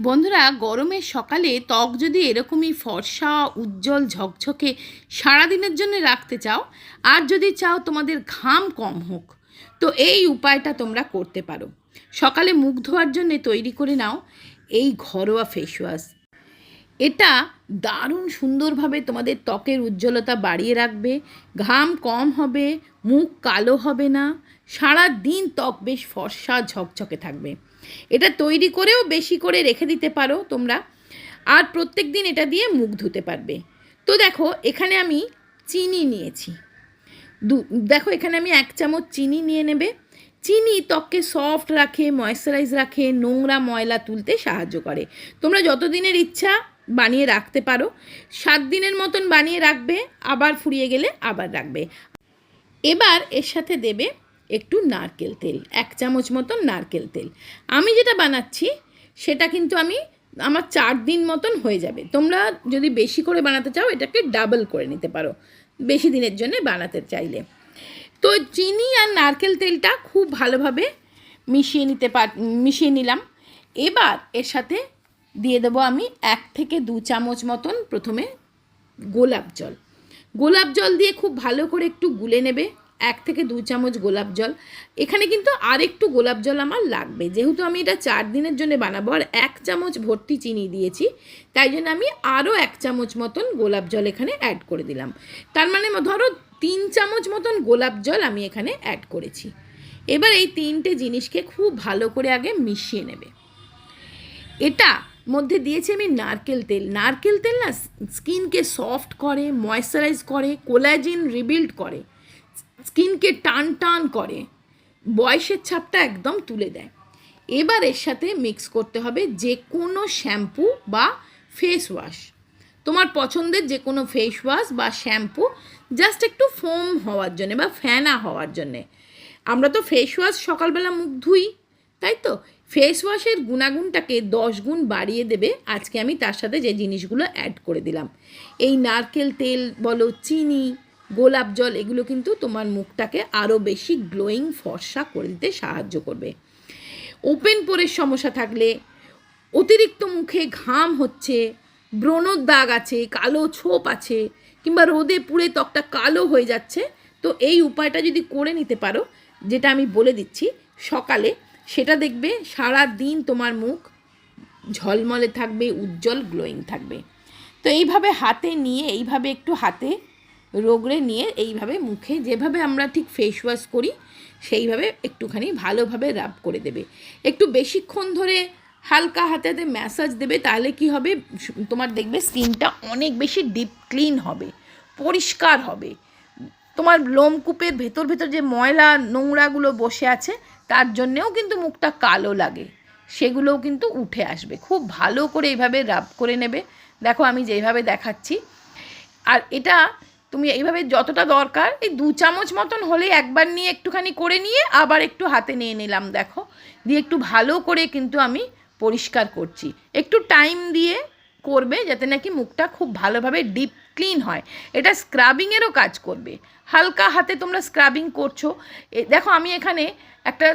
বন্ধুরা, গরমের সকালে ত্বক যদি এরকমই ফর্সা, উজ্জ্বল, ঝকঝকে সারাদিনের জন্য রাখতে চাও, আর যদি চাও তোমাদের ঘাম কম হোক, তো এই উপায়টা তোমরা করতে পারো। সকালে মুখ ধোয়ার জন্য তৈরি করে নাও এই ঘরোয়া ফেস ওয়াশ এটা দারুণ সুন্দরভাবে তোমাদের ত্বকের উজ্জ্বলতা বাড়িয়ে রাখবে, ঘাম কম হবে, মুখ কালো হবে না সারা দিন ত্বক বেশ ফর্সা, ঝকঝকে থাকবে। এটা তৈরি করেও বেশি করে রেখে দিতে পারো তোমরা। আর প্রত্যেক দিন এটা দিয়ে মুখ ধুতে পারবে। তো দেখো, এখানে আমি চিনি নিয়েছি। দু, দেখো, এখানে আমি এক চামচ চিনি নিয়ে নেবে। চিনি ত্বককে সফট রাখে ময়েশ্চারাইজ রাখে, নোংরা ময়লা তুলতে সাহায্য করে। তোমরা যতদিনের ইচ্ছা বানিয়ে রাখতে পারো। সাত দিনের মতন বানিয়ে রাখবে, আবার ফুরিয়ে গেলে আবার রাখবে। এবার এর সাথে দেবে একটু নারকেল তেল, এক চামচ মতন নারকেল তেল। আমি যেটা বানাচ্ছি, সেটা কিন্তু আমি, আমার চার দিন মতন হয়ে যাবে। তোমরা যদি বেশি করে বানাতে চাও, এটাকে ডাবল করে নিতে পারো, বেশি দিনের জন্য বানাতে চাইলে। তো চিনি আর নারকেল তেলটা খুব ভালোভাবে মিশিয়ে নিতে পার মিশিয়ে নিলাম। এবার এর সাথে দিয়ে দেবো আমি এক থেকে দু চামচ মতন প্রথমে গোলাপ জল। গোলাপ জল দিয়ে খুব ভালো করে একটু গুলে নেবে। এক থেকে দু চামচ গোলাপ জল। এখানে কিন্তু আর একটু গোলাপ জল আমার লাগবে। যেহেতু আমি এটা চার দিনের জন্য বানাবো আর এক চামচ ভর্তি চিনি দিয়েছি, তাই জন্য আমি আরও এক চামচ মতন গোলাপ জল এখানে অ্যাড করে দিলাম। তার মানে ধরো তিন চামচ মতন গোলাপ জল আমি এখানে অ্যাড করেছি। এবার এই তিনটে জিনিসকে খুব ভালো করে আগে মিশিয়ে নেবে। এটা মধ্যে দিয়েছি আমি নারকেল তেল। নারকেল তেল না, স্কিনকে সফট করে ময়েশ্চারাইজ করে কোলাজিন রিবিল্ড করে। স্কিনকে টান টান করে, বয়সের ছাপটা একদম তুলে দেয়। এবার এর সাথে মিক্স করতে হবে যে কোনো শ্যাম্পু বা ফেস ওয়াশ তোমার পছন্দের যে কোনো ফেস ওয়াশ বা শ্যাম্পু জাস্ট একটু ফোম হওয়ার জন্যে বা ফ্যানা হওয়ার জন্যে। আমরা তো ফেস ওয়াশ সকালবেলা মুখ ধুই, তাই তো? ফেস ওয়াশের গুণাগুণটাকে দশ গুণ বাড়িয়ে দেবে। আজকে আমি তার সাথে যে জিনিসগুলো অ্যাড করে দিলাম। এই নারকেল তেল বলো, চিনি গোলাপ জল, এগুলো কিন্তু তোমার মুখটাকে আরও বেশি গ্লোয়িং ফর্সা করে দিতে সাহায্য করবে। ওপেন পোরের সমস্যা থাকলে অতিরিক্ত মুখে ঘাম হচ্ছে, ব্রণর দাগ আছে, কালো ছোপ আছে, কিংবা রোদে পুড়ে ত্বকটা কালো হয়ে যাচ্ছে, তো এই উপায়টা যদি করে নিতে পারো, যেটা আমি বলে দিচ্ছি, সকালে সেটা দেখবে সারা দিন তোমার মুখ ঝলমলে থাকবে, উজ্জ্বল গ্লোয়িং থাকবে। তো এইভাবে হাতে নিয়ে, এইভাবে একটু হাতে রোগড়ে নিয়ে এইভাবে মুখে যেভাবে আমরা ঠিক ফেস ওয়াশ করি, সেইভাবে একটুখানি ভালোভাবে রাব করে দেবে। একটু বেশিক্ষণ ধরে হালকা হাতে হাতে ম্যাসাজ দেবে, তাহলে কি হবে? তোমার দেখবে স্কিনটা অনেক বেশি ডিপ ক্লিন হবে, পরিষ্কার হবে। তোমার লোমকূপের ভেতর ভেতর যে ময়লা নোংরাগুলো বসে আছে, তার জন্যেও কিন্তু মুখটা কালো লাগে। সেগুলোও কিন্তু উঠে আসবে। খুব ভালো করে এইভাবে রাব করে নেবে। দেখো আমি যেইভাবে দেখাচ্ছি। আর এটা তুমি এইভাবে যতটা দরকার, এই দু চামচ মতন হলে একবার নিয়ে একটুখানি করে নিয়ে আবার একটু হাতে নিয়ে নিলাম, দেখো। দিয়ে একটু ভালো করে কিন্তু আমি পরিষ্কার করছি। একটু টাইম দিয়ে করবে যাতে নাকি মুখটা খুব ভালোভাবে ডিপ ক্লিন হয়। এটা স্ক্রাবিংয়েরও কাজ করবে। হালকা হাতে তোমরা স্ক্রাবিং করছ। দেখো আমি এখানে একটা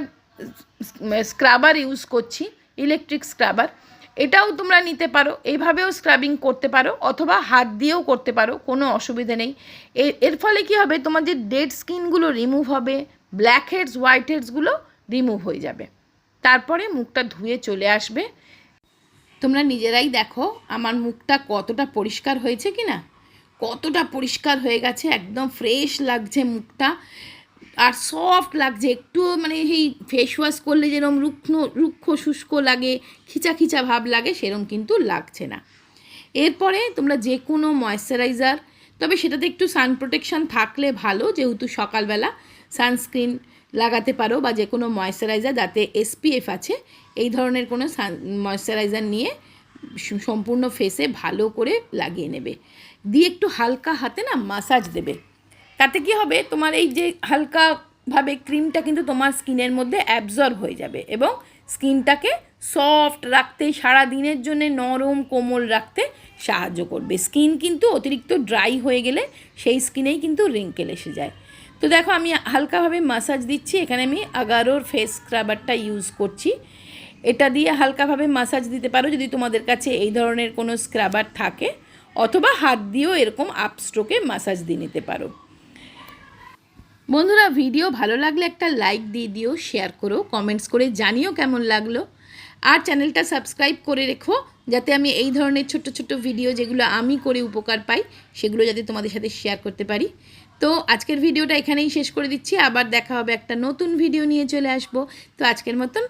স্ক্রাবার ইউজ করছি ইলেকট্রিক স্ক্রাবার এটাও তোমরা নিতে পারো। এইভাবেও স্ক্রাবিং করতে পারো অথবা হাত দিয়েও করতে পারো, কোনো অসুবিধে নেই। এর ফলে কি হবে? তোমার যে ডেড স্কিনগুলো রিমুভ হবে ব্ল্যাক হেডস হোয়াইট হেডসগুলো রিমুভ হয়ে যাবে। তারপরে মুখটা ধুয়ে চলে আসবে। তোমরা নিজেরাই দেখো আমার মুখটা কতটা পরিষ্কার হয়েছে কি না কতটা পরিষ্কার হয়ে গেছে, একদম ফ্রেশ লাগছে মুখটা। আর সফট লাগছে, একটু মানে সেই ফেস ওয়াশ করলে যেরকম রুক্ষ রুক্ষ, শুষ্ক লাগে, খিচা খিচা ভাব লাগে সেরকম কিন্তু লাগছে না। এরপরে তোমরা যে কোনো ময়েশ্চারাইজার তবে সেটাতে একটু সান প্রোটেকশান থাকলে ভালো, যেহেতু সকালবেলা সানস্ক্রিন লাগাতে পারো বা যে কোনো ময়েশ্চারাইজার যাতে এসপিএফ আছে, এই ধরনের কোনো সান ময়েশ্চারাইজার নিয়ে সম্পূর্ণ ফেসে ভালো করে লাগিয়ে নেবে। দিয়ে একটু হালকা হাতে না মাসাজ দেবে। তাতে কি হবে? তোমার এই যে হালকাভাবে ক্রিমটা কিন্তু তোমার স্কিনের মধ্যে অ্যাবজর্ব হয়ে যাবে এবং স্কিনটাকে সফট রাখতে, সারা দিনের জন্য নরম, কোমল রাখতে সাহায্য করবে। স্কিন কিন্তু অতিরিক্ত ড্রাই হয়ে গেলে সেই স্কিনেই কিন্তু রিঙ্কেল এসে যায়। তো দেখো, আমি হালকাভাবে মাসাজ দিচ্ছি। এখানে আমি আগারোর ফেস স্ক্রাবারটা ইউজ করছি। এটা দিয়ে হালকাভাবে মাসাজ দিতে পারো যদি তোমাদের কাছে এই ধরনের কোনো স্ক্রাবার থাকে। অথবা হাত দিয়েও এরকম আপস্ট্রোকে মাসাজ দিয়ে নিতে পারো। বন্ধুরা, ভিডিও ভালো লাগলে একটা লাইক দিয়ে দিও শেয়ার করো কমেন্টস করে জানিও কেমন লাগল। আর চ্যানেলটা সাবস্ক্রাইব করে রেখো, যাতে আমি এই ধরনের ছোট্ট ছোট্ট ভিডিও যেগুলো আমি করে উপকার পাই, সেগুলো যাতে তোমাদের সাথে শেয়ার করতে পারি। তো আজকের ভিডিওটা এখানেই শেষ করে দিচ্ছি। আবার দেখা হবে একটা নতুন ভিডিও নিয়ে চলে আসব। তো আজকের মতন